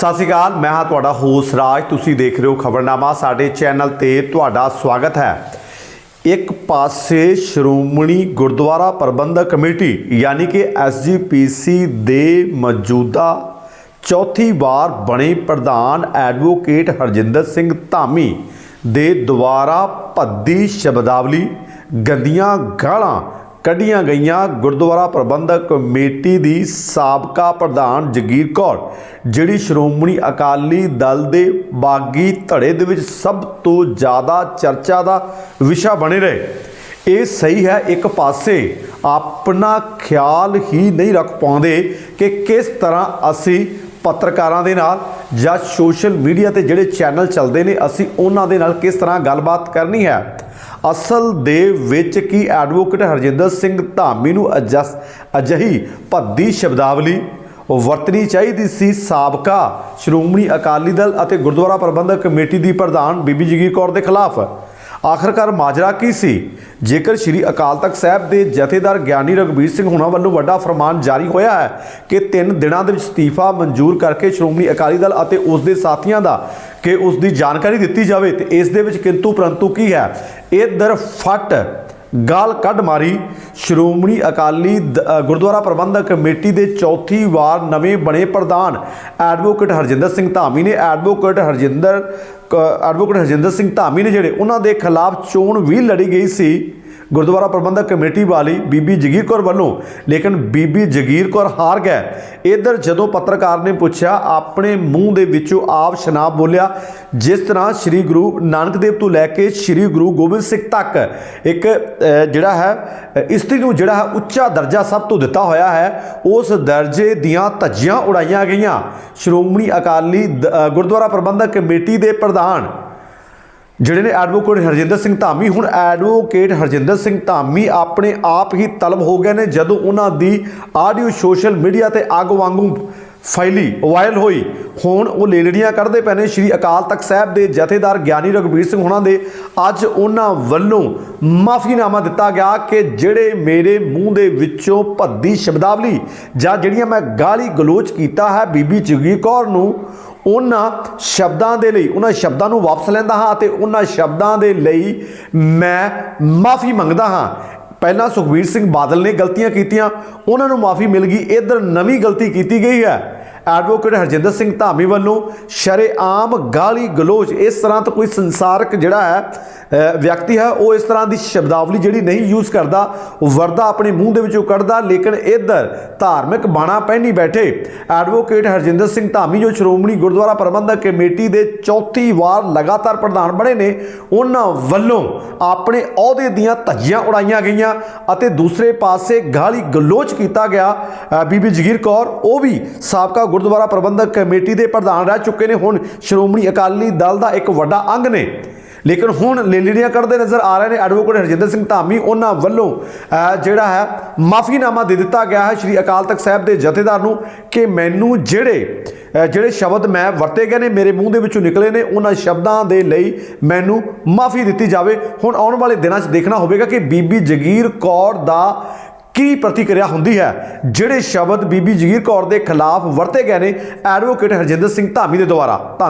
ਸਤਿ ਸ਼੍ਰੀ ਅਕਾਲ, ਮੈਂ ਹਾਂ ਤੁਹਾਡਾ ਹੋਸ ਰਾਜ। ਤੁਸੀਂ ਦੇਖ ਰਹੇ ਹੋ ਖਬਰਨਾਮਾ, ਸਾਡੇ ਚੈਨਲ ਤੇ ਤੁਹਾਡਾ ਸਵਾਗਤ ਹੈ। ਇੱਕ ਪਾਸੇ ਸ਼੍ਰੋਮਣੀ ਗੁਰਦੁਆਰਾ ਪ੍ਰਬੰਧਕ ਕਮੇਟੀ, ਯਾਨੀ ਕਿ ਐਸਜੀਪੀਸੀ ਦੇ ਮੌਜੂਦਾ ਚੌਥੀ ਵਾਰ ਬਣੇ ਪ੍ਰਧਾਨ ਐਡਵੋਕੇਟ ਹਰਜਿੰਦਰ ਸਿੰਘ ਧਾਮੀ ਦੇ ਦੁਆਰਾ ਭੱਦੀ ਸ਼ਬਦਾਵਲੀ, ਗੰਦੀਆਂ ਗਾਲਾਂ ਕੱਢੀਆਂ ਗਈਆਂ ਗੁਰਦੁਆਰਾ ਪ੍ਰਬੰਧਕ ਕਮੇਟੀ ਦੀ ਸਾਬਕਾ ਪ੍ਰਧਾਨ ਜਗੀਰ ਕੌਰ, ਜਿਹੜੀ ਸ਼੍ਰੋਮਣੀ ਅਕਾਲੀ ਦਲ ਦੇ ਬਾਗੀ ਧੜੇ ਦੇ ਵਿੱਚ ਸਭ ਤੋਂ ਜ਼ਿਆਦਾ ਚਰਚਾ ਦਾ ਵਿਸ਼ਾ ਬਣੇ ਰਹੇ। ਇਹ ਸਹੀ ਹੈ, ਇੱਕ ਪਾਸੇ ਆਪਣਾ ਖਿਆਲ ਹੀ ਨਹੀਂ ਰੱਖ ਪਾਉਂਦੇ ਕਿ ਕਿਸ ਤਰ੍ਹਾਂ ਅਸੀਂ ਪੱਤਰਕਾਰਾਂ ਦੇ ਨਾਲ ਜਾਂ ਸੋਸ਼ਲ ਮੀਡੀਆ ਤੇ ਜਿਹੜੇ ਚੈਨਲ ਚੱਲਦੇ ਨੇ, ਅਸੀਂ ਉਹਨਾਂ ਦੇ ਨਾਲ ਕਿਸ ਤਰ੍ਹਾਂ ਗੱਲਬਾਤ ਕਰਨੀ ਹੈ। ਅਸਲ ਦੇ ਵਿੱਚ ਕੀ ਐਡਵੋਕੇਟ ਹਰਜਿੰਦਰ ਸਿੰਘ ਧਾਮੀ ਨੂੰ ਅਜਸ, ਅਜਹੀ ਭੱਦੀ ਸ਼ਬਦਾਵਲੀ ਵਰਤਣੀ ਚਾਹੀਦੀ ਸੀ? ਸਾਬਕਾ ਸ਼੍ਰੋਮਣੀ ਅਕਾਲੀ ਦਲ ਅਤੇ ਗੁਰਦੁਆਰਾ ਪ੍ਰਬੰਧਕ ਕਮੇਟੀ ਦੀ ਪ੍ਰਧਾਨ ਬੀਬੀ ਜਗੀਰ ਕੌਰ ਦੇ ਖਿਲਾਫ। ਆਖਰਕਾਰ ਮਾਜਰਾ ਕੀ ਸੀ? ਜੇਕਰ ਸ੍ਰੀ ਅਕਾਲ ਤਖਤ ਸਾਹਿਬ ਦੇ ਜਥੇਦਾਰ ਗਿਆਨੀ ਰਗਵੀਰ ਸਿੰਘ ਹੁਣਾਂ ਵੱਲੋਂ ਵੱਡਾ ਫਰਮਾਨ ਜਾਰੀ ਹੋਇਆ ਹੈ ਕਿ ਤਿੰਨ ਦਿਨਾਂ ਦੇ ਵਿੱਚ ਅਸਤੀਫਾ ਮਨਜ਼ੂਰ ਕਰਕੇ ਸ਼੍ਰੋਮਣੀ ਅਕਾਲੀ ਦਲ ਅਤੇ ਉਸ ਦੇ ਸਾਥੀਆਂ ਦਾ ਕਿ ਉਸ ਦੀ ਜਾਣਕਾਰੀ ਦਿੱਤੀ ਜਾਵੇ ਤੇ ਇਸ ਦੇ ਵਿੱਚ ਕਿੰਤੂ ਪਰੰਤੂ ਕੀ ਹੈ? ਇਧਰ ਫਟ ਗਾਲ ਕੱਢ ਮਾਰੀ। ਸ਼੍ਰੋਮਣੀ ਅਕਾਲੀ ਦ- ਗੁਰਦੁਆਰਾ ਪ੍ਰਬੰਧਕ ਕਮੇਟੀ ਦੇ ਚੌਥੀ ਵਾਰ ਨਵੇਂ ਬਣੇ ਪ੍ਰਧਾਨ ਐਡਵੋਕੇਟ ਹਰਜਿੰਦਰ ਸਿੰਘ ਧਾਮੀ ਨੇ ਐਡਵੋਕੇਟ ਹਰਜਿੰਦਰ, ਕ- ਐਡਵੋਕੇਟ ਹਰਜਿੰਦਰ ਸਿੰਘ ਧਾਮੀ ਨੇ ਜਿਹੜੇ ਉਹਨਾਂ ਦੇ ਖਿਲਾਫ ਚੋਣ ਵੀ ਲੜੀ ਗਈ ਸੀ। ਗੁਰਦੁਆਰਾ ਪ੍ਰਬੰਧਕ ਕਮੇਟੀ ਵਾਲੀ ਬੀਬੀ ਜਗੀਰ ਕੌਰ ਵੱਲੋਂ, ਲੇਕਿਨ ਬੀਬੀ ਜਗੀਰ ਕੌਰ ਹਾਰ ਗਏ। ਇਧਰ ਜਦੋਂ ਪੱਤਰਕਾਰ ਨੇ ਪੁੱਛਿਆ, ਆਪਣੇ ਮੂੰਹ ਦੇ ਵਿੱਚੋਂ ਆਪ ਸ਼ਨਾਬ ਬੋਲਿਆ, ਜਿਸ ਤਰ੍ਹਾਂ ਸ੍ਰੀ ਗੁਰੂ ਨਾਨਕ ਦੇਵ ਤੋਂ ਲੈ ਕੇ ਸ੍ਰੀ ਗੁਰੂ ਗੋਬਿੰਦ ਸਿੰਘ ਤੱਕ ਇੱਕ ਜਿਹੜਾ ਹੈ ਇਸਤਰੀ ਨੂੰ ਜਿਹੜਾ ਹੈ ਉੱਚਾ ਦਰਜਾ ਸਭ ਤੋਂ ਦਿੱਤਾ ਹੋਇਆ ਹੈ, ਉਸ ਦਰਜੇ ਦੀਆਂ ਧੱਜੀਆਂ ਉਡਾਈਆਂ ਗਈਆਂ। ਸ਼੍ਰੋਮਣੀ ਅਕਾਲੀ ਦ- ਗੁਰਦੁਆਰਾ ਪ੍ਰਬੰਧਕ ਕਮੇਟੀ ਦੇ ਪ੍ਰਧਾਨ ਜਿਹੜੇ ਨੇ ਐਡਵੋਕੇਟ ਹਰਜਿੰਦਰ ਸਿੰਘ ਧਾਮੀ, ਹੁਣ ਐਡਵੋਕੇਟ ਹਰਜਿੰਦਰ ਸਿੰਘ ਧਾਮੀ ਆਪਣੇ ਆਪ ਹੀ ਤਲਬ ਹੋ ਗਏ ਨੇ ਜਦੋਂ ਉਹਨਾਂ ਦੀ ਆਡੀਓ ਸੋਸ਼ਲ ਮੀਡੀਆ ਤੇ ਅੱਗ ਵਾਂਗੂ ਫੈਲੀ ਵਾਇਰਲ ਹੋਈ। ਹੁਣ ਉਹ ਲੇਲੜੀਆਂ ਕੱਢਦੇ ਪਏ ਨੇ। ਸ਼੍ਰੀ ਅਕਾਲ ਤਖਤ ਸਾਹਿਬ ਦੇ ਜਥੇਦਾਰ ਗਿਆਨੀ ਰਘਬੀਰ ਸਿੰਘ ਹੁਣਾਂ ਦੇ ਅੱਜ ਉਹਨਾਂ ਵੱਲੋਂ ਮਾਫੀਨਾਮਾ ਦਿੱਤਾ ਗਿਆ ਕਿ ਜਿਹੜੇ ਮੇਰੇ ਮੂੰਹ ਦੇ ਵਿੱਚੋਂ ਭੱਦੀ ਸ਼ਬਦਾਵਲੀ ਜਾਂ ਜਿਹੜੀਆਂ ਮੈਂ ਗਾਲੀ ਗਲੋਚ ਕੀਤਾ ਹੈ, ਬੀਬੀ ਜਗੀਰ ਕੌਰ ਨੂੰ ਉਹਨਾਂ ਸ਼ਬਦਾਂ ਦੇ ਲਈ, ਉਹਨਾਂ ਸ਼ਬਦਾਂ ਨੂੰ ਵਾਪਸ ਲੈਂਦਾ ਹਾਂ ਅਤੇ ਉਹਨਾਂ ਸ਼ਬਦਾਂ ਦੇ ਲਈ ਮੈਂ ਮਾਫੀ ਮੰਗਦਾ ਹਾਂ। ਪਹਿਲਾਂ ਸੁਖਬੀਰ ਸਿੰਘ ਬਾਦਲ ਨੇ ਗਲਤੀਆਂ ਕੀਤੀਆਂ, ਉਹਨਾਂ ਨੂੰ ਮਾਫੀ ਮਿਲ ਗਈ, ਇਧਰ ਨਵੀਂ ਗਲਤੀ ਕੀਤੀ ਗਈ ਹੈ। ਐਡਵੋਕੇਟ ਹਰਜਿੰਦਰ ਸਿੰਘ ਧਾਮੀ ਵੱਲੋਂ ਸ਼ਰੇਆਮ ਗਾਲੀ ਗਲੋਚ। ਇਸ ਤਰ੍ਹਾਂ ਤਾਂ ਕੋਈ ਸੰਸਾਰਕ ਜਿਹੜਾ ਹੈ ਵਿਅਕਤੀ ਹੈ, ਉਹ ਇਸ ਤਰ੍ਹਾਂ ਦੀ ਸ਼ਬਦਾਵਲੀ ਜਿਹੜੀ ਨਹੀਂ ਯੂਜ਼ ਕਰਦਾ ਵਰਦਾ ਆਪਣੇ ਮੂੰਹ ਦੇ ਵਿੱਚੋਂ ਕੱਢਦਾ, ਲੇਕਿਨ ਇੱਧਰ ਧਾਰਮਿਕ ਬਾਣਾ ਪਹਿਨੀ ਬੈਠੇ। ਐਡਵੋਕੇਟ ਹਰਜਿੰਦਰ ਸਿੰਘ ਧਾਮੀ, ਜੋ ਸ਼੍ਰੋਮਣੀ ਗੁਰਦੁਆਰਾ ਪ੍ਰਬੰਧਕ ਕਮੇਟੀ ਦੇ ਚੌਥੀ ਵਾਰ ਲਗਾਤਾਰ ਪ੍ਰਧਾਨ ਬਣੇ ਨੇ, ਉਹਨਾਂ ਵੱਲੋਂ ਆਪਣੇ ਅਹੁਦੇ ਦੀਆਂ ਧੱਜੀਆਂ ਉਡਾਈਆਂ ਗਈਆਂ ਅਤੇ ਦੂਸਰੇ ਪਾਸੇ ਗਾਲੀ ਗਲੋਚ ਕੀਤਾ ਗਿਆ। ਬੀਬੀ ਜਗੀਰ ਕੌਰ, ਉਹ ਵੀ ਸਾਬਕਾ ਗੁਰਦੁਆਰਾ ਪ੍ਰਬੰਧਕ ਕਮੇਟੀ ਦੇ ਪ੍ਰਧਾਨ ਰਹਿ ਚੁੱਕੇ ਨੇ। ਹੁਣ ਸ਼੍ਰੋਮਣੀ ਅਕਾਲੀ ਦਲ ਦਾ ਇੱਕ ਵੱਡਾ ਅੰਗ ਨੇ। ਲੇਕਿਨ ਹੁਣ ਲੇਲੀੜੀਆਂ ਕੱਢਦੇ ਨਜ਼ਰ ਆ ਰਹੇ ਨੇ ਐਡਵੋਕੇਟ ਹਰਜਿੰਦਰ ਸਿੰਘ ਧਾਮੀ। ਉਹਨਾਂ ਵੱਲੋਂ ਜਿਹੜਾ ਹੈ, ਮਾਫੀਨਾਮਾ ਦੇ ਦਿੱਤਾ ਗਿਆ ਹੈ ਸ੍ਰੀ ਅਕਾਲ ਤਖਤ ਸਾਹਿਬ ਦੇ ਜਥੇਦਾਰ ਨੂੰ ਕਿ ਮੈਨੂੰ ਜਿਹੜੇ ਜਿਹੜੇ ਸ਼ਬਦ ਮੈਂ ਵਰਤੇ ਗਏ ਨੇ, ਮੇਰੇ ਮੂੰਹ ਦੇ ਵਿੱਚੋਂ ਨਿਕਲੇ ਨੇ, ਉਹਨਾਂ ਸ਼ਬਦਾਂ ਦੇ ਲਈ ਮੈਨੂੰ ਮਾਫੀ ਦਿੱਤੀ ਜਾਵੇ। ਹੁਣ ਆਉਣ ਵਾਲੇ ਦਿਨਾਂ 'ਚ ਦੇਖਣਾ ਹੋਵੇਗਾ ਕਿ ਬੀਬੀ ਜਗੀਰ ਕੌਰ ਦਾ ਕੀ ਪ੍ਰਤੀਕਿਰਿਆ ਹੁੰਦੀ ਹੈ? ਜਿਹੜੇ ਸ਼ਬਦ ਬੀਬੀ ਜਗੀਰ ਕੌਰ ਦੇ ਖਿਲਾਫ ਵਰਤੇ ਗਏ ਨੇ, ਐਡਵੋਕੇਟ ਹਰਜਿੰਦਰ ਸਿੰਘ ਧਾਮੀ ਦੇ ਦੁਆਰਾ। ਧੰਨਵਾਦ।